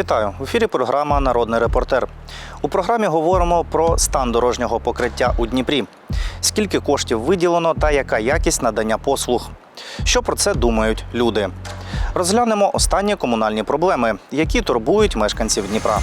Вітаю в ефірі. Програма Народний репортер. У програмі говоримо про стан дорожнього покриття у Дніпрі, скільки коштів виділено та яка якість надання послуг. Що про це думають люди? Розглянемо останні комунальні проблеми, які турбують мешканців Дніпра.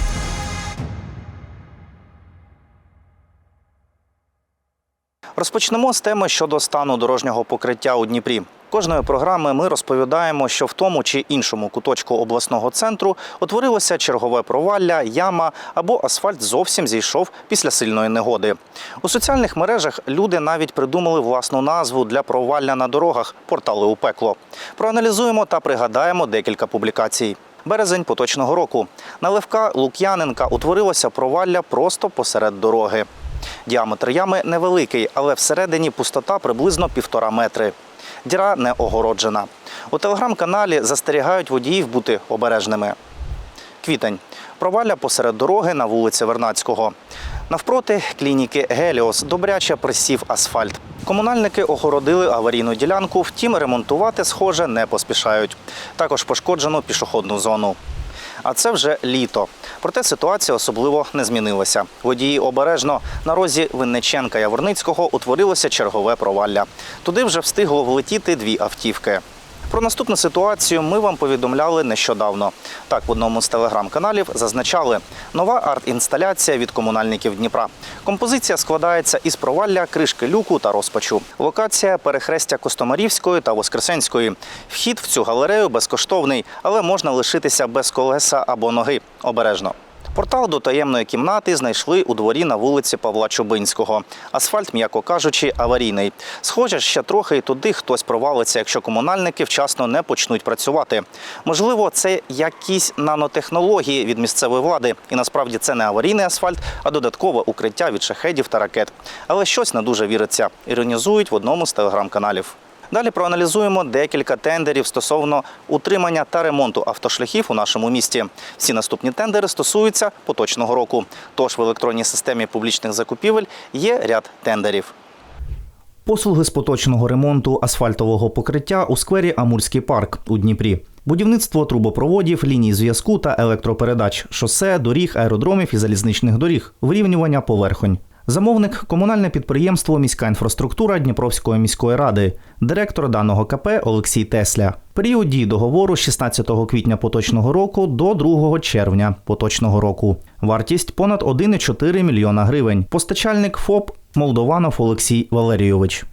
Розпочнемо з теми щодо стану дорожнього покриття у Дніпрі. Кожної програми ми розповідаємо, що в тому чи іншому куточку обласного центру утворилося чергове провалля, яма або асфальт зовсім зійшов після сильної негоди. У соціальних мережах люди навіть придумали власну назву для провалля на дорогах портали у пекло. Проаналізуємо та пригадаємо декілька публікацій. Березень поточного року на Левка Лук'яненка утворилося провалля просто посеред дороги. Діаметр ями невеликий, але всередині пустота приблизно півтора метри. Діра не огороджена. У телеграм-каналі застерігають водіїв бути обережними. Квітень. Провалля посеред дороги на вулиці Вернацького. Навпроти клініки Геліос добряче присів асфальт. Комунальники огородили аварійну ділянку, втім ремонтувати, схоже, не поспішають. Також пошкоджено пішохідну зону. А це вже літо. Проте ситуація особливо не змінилася. Водії обережно на розі Винниченка Яворницького утворилося чергове провалля. Туди вже встигло влетіти дві автівки. Про наступну ситуацію ми вам повідомляли нещодавно. Так, в одному з телеграм-каналів зазначали нова арт-інсталяція від комунальників Дніпра. Композиція складається із провалля, кришки люку та розпачу. Локація перехрестя Костомарівської та Воскресенської. Вхід в цю галерею безкоштовний, але можна лишитися без колеса або ноги. Обережно. Портал до таємної кімнати знайшли у дворі на вулиці Павла Чубинського. Асфальт, м'яко кажучи, аварійний. Схоже, ще трохи і туди хтось провалиться, якщо комунальники вчасно не почнуть працювати. Можливо, це якісь нанотехнології від місцевої влади, і насправді це не аварійний асфальт, а додаткове укриття від шахедів та ракет. Але щось не дуже віриться. Іронізують в одному з телеграм-каналів. Далі проаналізуємо декілька тендерів стосовно утримання та ремонту автошляхів у нашому місті. Всі наступні тендери стосуються поточного року. Тож в електронній системі публічних закупівель є ряд тендерів. Послуги з поточного ремонту асфальтового покриття у сквері Амурський парк у Дніпрі. Будівництво трубопроводів, ліній зв'язку та електропередач, шосе, доріг, аеродромів і залізничних доріг, вирівнювання поверхонь. Замовник комунальне підприємство Міська інфраструктура Дніпровської міської ради, директор даного КП Олексій Тесля. Період дії договору з 16 квітня поточного року до 2 червня поточного року. Вартість понад 1,4 мільйона гривень. Постачальник ФОП Молдованов Олексій Валерійович.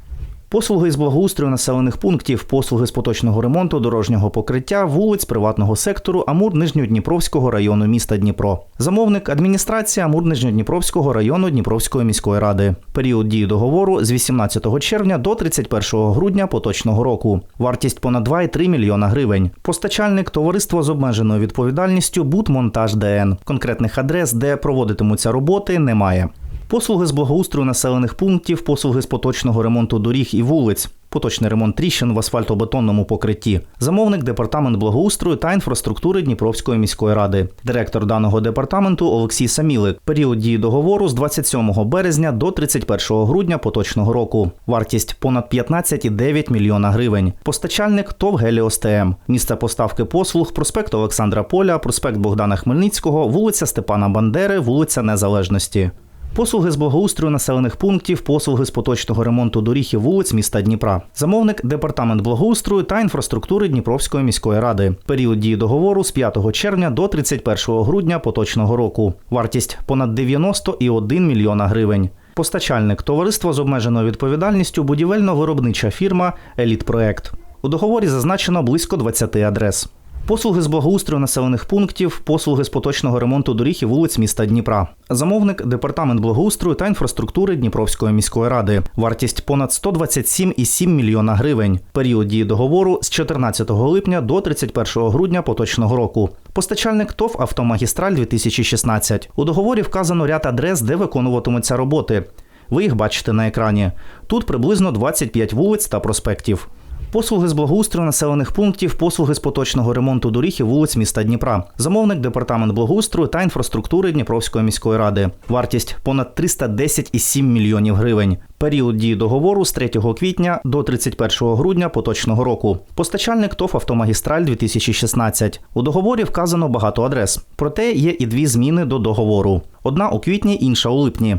Послуги з благоустрою населених пунктів, послуги з поточного ремонту дорожнього покриття, вулиць приватного сектору Амур Нижньодніпровського району міста Дніпро. Замовник адміністрація Амур Нижньодніпровського району Дніпровської міської ради. Період дії договору з 18 червня до 31 грудня поточного року. Вартість понад 2,3 мільйона гривень. Постачальник товариство з обмеженою відповідальністю Будмонтаж ДН. Конкретних адрес, де проводитимуться роботи, немає. Послуги з благоустрою населених пунктів, послуги з поточного ремонту доріг і вулиць, поточний ремонт тріщин в асфальтобетонному покритті, замовник департамент благоустрою та інфраструктури Дніпровської міської ради, директор даного департаменту Олексій Самілик. Період дії договору з 27 березня до 31 грудня поточного року. Вартість понад 15,9 мільйона гривень. Постачальник ТОВ Геліос ТМ. Місце поставки послуг, проспект Олександра Поля, проспект Богдана Хмельницького, вулиця Степана Бандери, вулиця Незалежності. Послуги з благоустрою населених пунктів, послуги з поточного ремонту доріг і вулиць міста Дніпра. Замовник департамент благоустрою та інфраструктури Дніпровської міської ради. Період дії договору з 5 червня до 31 грудня поточного року. Вартість понад 90,1 мільйона гривень. Постачальник товариство з обмеженою відповідальністю будівельно-виробнича фірма Елітпроект. У договорі зазначено близько 20 адрес. Послуги з благоустрою населених пунктів, послуги з поточного ремонту доріг і вулиць міста Дніпра. Замовник департамент благоустрою та інфраструктури Дніпровської міської ради. Вартість понад 127,7 мільйона гривень. Період дії договору з 14 липня до 31 грудня поточного року. Постачальник ТОВ Автомагістраль 2016. У договорі вказано ряд адрес, де виконуватимуться роботи. Ви їх бачите на екрані. Тут приблизно 25 вулиць та проспектів. Послуги з благоустрою населених пунктів, послуги з поточного ремонту доріг і вулиць міста Дніпра. Замовник департамент благоустрою та інфраструктури Дніпровської міської ради. Вартість понад 310,7 мільйонів гривень. Період дії договору з 3 квітня до 31 грудня поточного року. Постачальник ТОВ «Автомагістраль» 2016. У договорі вказано багато адрес. Проте є і дві зміни до договору: одна у квітні, інша у липні.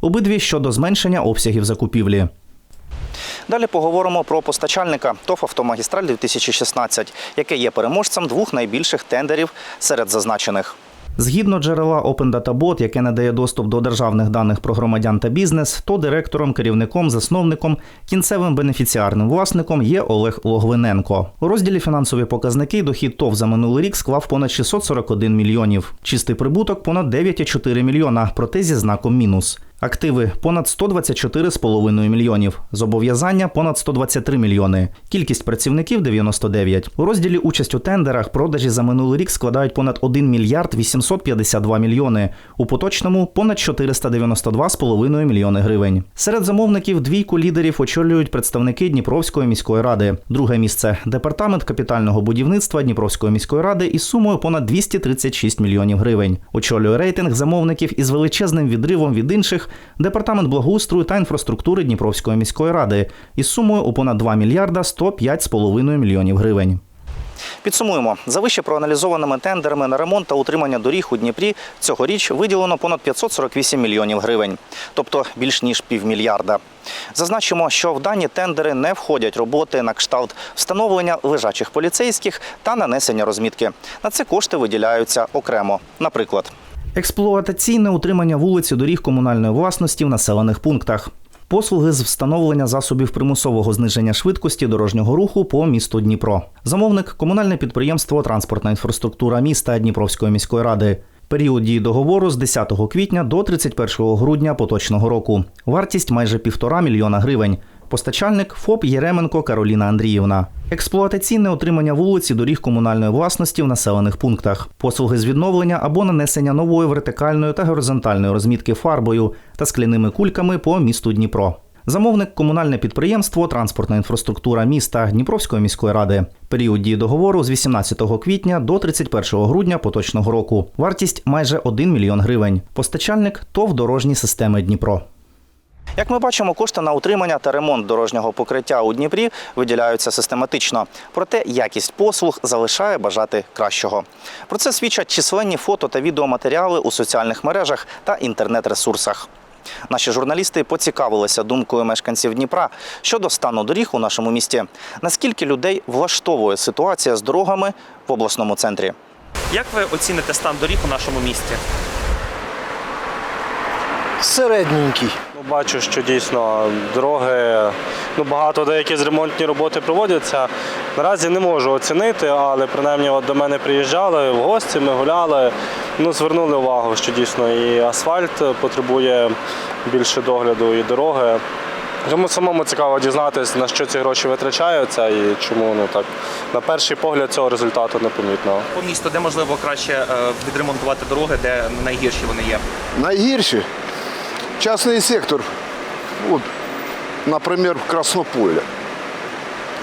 Обидві щодо зменшення обсягів закупівлі. Далі поговоримо про постачальника ТОВ «Автомагістраль» 2016, яке є переможцем двох найбільших тендерів серед зазначених. Згідно джерела Open Data Bot, яке надає доступ до державних даних про громадян та бізнес, то директором, керівником, засновником, кінцевим бенефіціарним власником є Олег Логвиненко. У розділі фінансові показники дохід ТОВ за минулий рік склав понад 641 мільйонів. Чистий прибуток понад 9,4 мільйона, проте зі знаком мінус. Активи понад 124,5 мільйонів. Зобов'язання понад 123 мільйони. Кількість працівників 99. У розділі участь у тендерах продажі за минулий рік складають понад 1 мільярд 852 мільйони. У поточному понад 492,5 мільйони гривень. Серед замовників двійку лідерів очолюють представники Дніпровської міської ради. Друге місце департамент капітального будівництва Дніпровської міської ради із сумою понад 236 мільйонів гривень. Очолює рейтинг замовників із величезним відривом від інших департамент благоустрою та інфраструктури Дніпровської міської ради із сумою у понад 2 мільярда 105,5 мільйонів гривень. Підсумуємо, за вище проаналізованими тендерами на ремонт та утримання доріг у Дніпрі цьогоріч виділено понад 548 мільйонів гривень, тобто більш ніж півмільярда. Зазначимо, що в дані тендери не входять роботи на кшталт встановлення лежачих поліцейських та нанесення розмітки. На це кошти виділяються окремо. Наприклад, експлуатаційне утримання вулиць і доріг комунальної власності в населених пунктах. Послуги з встановлення засобів примусового зниження швидкості дорожнього руху по місту Дніпро. Замовник комунальне підприємство Транспортна інфраструктура міста Дніпровської міської ради. Період дії договору з 10 квітня до 31 грудня поточного року. Вартість майже півтора мільйона гривень. Постачальник ФОП Єременко Кароліна Андріївна. Експлуатаційне отримання вулиці доріг комунальної власності в населених пунктах, послуги з відновлення або нанесення нової вертикальної та горизонтальної розмітки фарбою та скляними кульками по місту Дніпро. Замовник комунальне підприємство Транспортна інфраструктура міста Дніпровської міської ради. Період дії договору з 18 квітня до 31 грудня поточного року. Вартість майже 1 мільйон гривень. Постачальник ТОВ дорожні системи Дніпро. Як ми бачимо, кошти на утримання та ремонт дорожнього покриття у Дніпрі виділяються систематично. Проте якість послуг залишає бажати кращого. Про це свідчать численні фото та відеоматеріали у соціальних мережах та інтернет-ресурсах. Наші журналісти поцікавилися думкою мешканців Дніпра щодо стану доріг у нашому місті. Наскільки людей влаштовує ситуація з дорогами в обласному центрі? Як ви оціните стан доріг у нашому місті? Середненький. Ну, Бачу, що дійсно дороги, ну багато деякі з ремонтні роботи проводяться. Наразі не можу оцінити, але принаймні от до мене приїжджали в гості, ми гуляли. Ну, звернули увагу, що дійсно і асфальт потребує більше догляду, і дороги. Тому самому цікаво дізнатися, на що ці гроші витрачаються і чому ну так на перший погляд цього результату не помітно. По місту, де можливо краще е, відремонтувати дороги, де найгірші вони є? Найгірші частний сектор. Вот, наприклад, в Краснополі.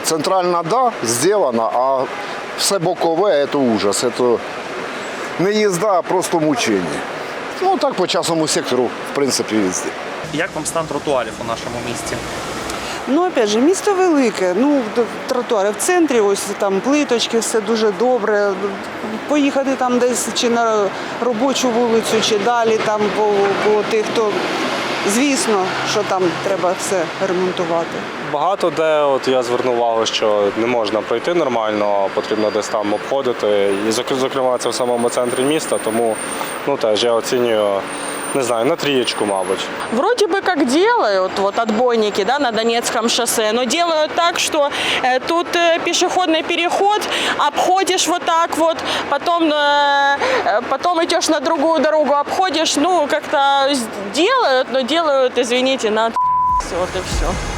Центральна, да, зроблена, а все бокове це ужас. Це не їзда, а просто мучення. Ну так по частному сектору, в принципі, везде. Як вам стан тротуарів у нашому місті? Ну, опять же, місто велике. Ну, тротуари в центрі, ось там плиточки, все дуже добре. Поїхати там десь чи на робочу вулицю, чи далі там по, по тих, хто. Звісно, що там треба все ремонтувати. Багато де от я звернув увагу, що не можна пройти нормально, потрібно десь там обходити. І зок- зокрема це в самому центрі міста, тому ну теж я оцінюю, не знаю, на трієчку, мабуть. Вроде бы как делают, вот отбойники, да, на Донецком шоссе, но делают так, что э, тут э, пешеходный переход, обходишь вот так вот, потом, э, э, потом идешь на другую дорогу, обходишь, ну, как-то с- делают, но делают, извините, на вот и все.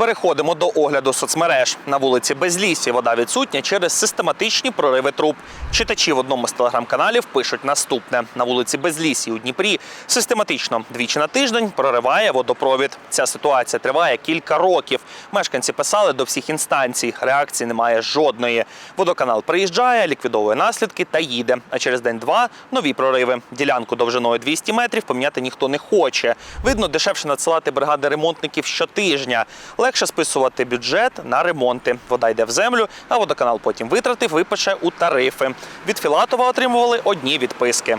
Переходимо до огляду соцмереж. На вулиці Безлісі вода відсутня через систематичні прориви труб. Читачі в одному з телеграм-каналів пишуть наступне: на вулиці Безлісі у Дніпрі систематично двічі на тиждень прориває водопровід. Ця ситуація триває кілька років. Мешканці писали до всіх інстанцій. Реакції немає жодної. Водоканал приїжджає, ліквідовує наслідки та їде. А через день-два нові прориви. Ділянку довжиною 200 метрів поміняти ніхто не хоче. Видно, дешевше надсилати бригади ремонтників щотижня. Легше списувати бюджет на ремонти. Вода йде в землю, а водоканал потім витратив, випише у тарифи. Від Філатова отримували одні відписки.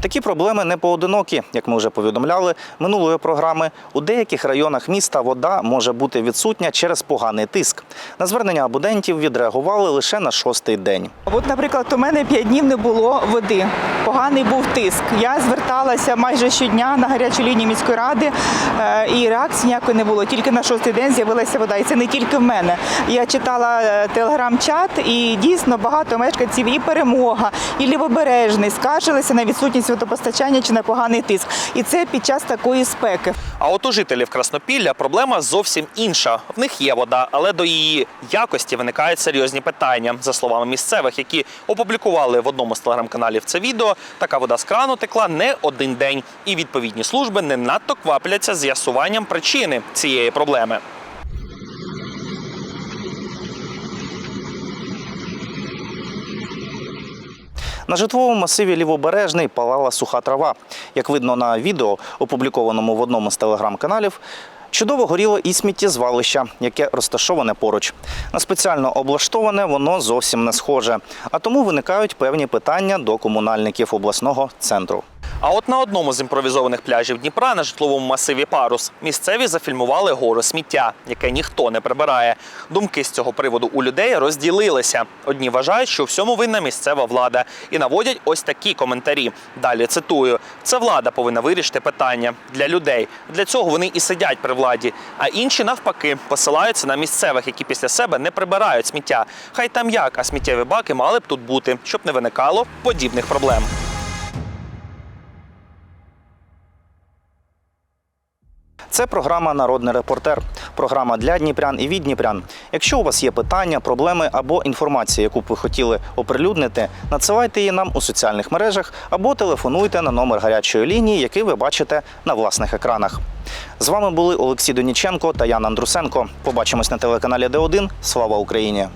Такі проблеми не поодинокі, як ми вже повідомляли минулої програми. У деяких районах міста вода може бути відсутня через поганий тиск. На звернення абонентів відреагували лише на шостий день. От, наприклад, у мене 5 днів не було води. Поганий був тиск. Я зверталася майже щодня на гарячу лінію міської ради, е, і реакції ніякої не було. Тільки на шостий день з'явилася вода. І це не тільки в мене. Я читала е, телеграм-чат, і дійсно багато мешканців і перемога, і лівобережний скаржилися на відсутність водопостачання чи на поганий тиск. І це під час такої спеки. А от у жителів Краснопілля проблема зовсім інша. В них є вода, але до її якості виникають серйозні питання. За словами місцевих, які опублікували в одному з телеграм-каналів це відео, така вода з крану текла не один день, і відповідні служби не надто квапляться з'ясуванням причини цієї проблеми. На житловому масиві Лівобережний палала суха трава. Як видно на відео, опублікованому в одному з телеграм-каналів, чудово горіло і сміттєзвалище, яке розташоване поруч. На спеціально облаштоване воно зовсім не схоже. А тому виникають певні питання до комунальників обласного центру. А от на одному з імпровізованих пляжів Дніпра на житловому масиві Парус місцеві зафільмували гору сміття, яке ніхто не прибирає. Думки з цього приводу у людей розділилися. Одні вважають, що всьому винна місцева влада, і наводять ось такі коментарі. Далі цитую: це влада повинна вирішити питання для людей. Для цього вони і сидять при владі. А інші навпаки посилаються на місцевих, які після себе не прибирають сміття. Хай там як, а сміттєві баки мали б тут бути, щоб не виникало подібних проблем. Це програма Народний репортер. Програма для дніпрян і від дніпрян. Якщо у вас є питання, проблеми або інформація, яку б ви хотіли оприлюднити, надсилайте її нам у соціальних мережах або телефонуйте на номер гарячої лінії, який ви бачите на власних екранах. З вами були Олексій Доніченко та Ян Андрусенко. Побачимось на телеканалі Д1. Слава Україні!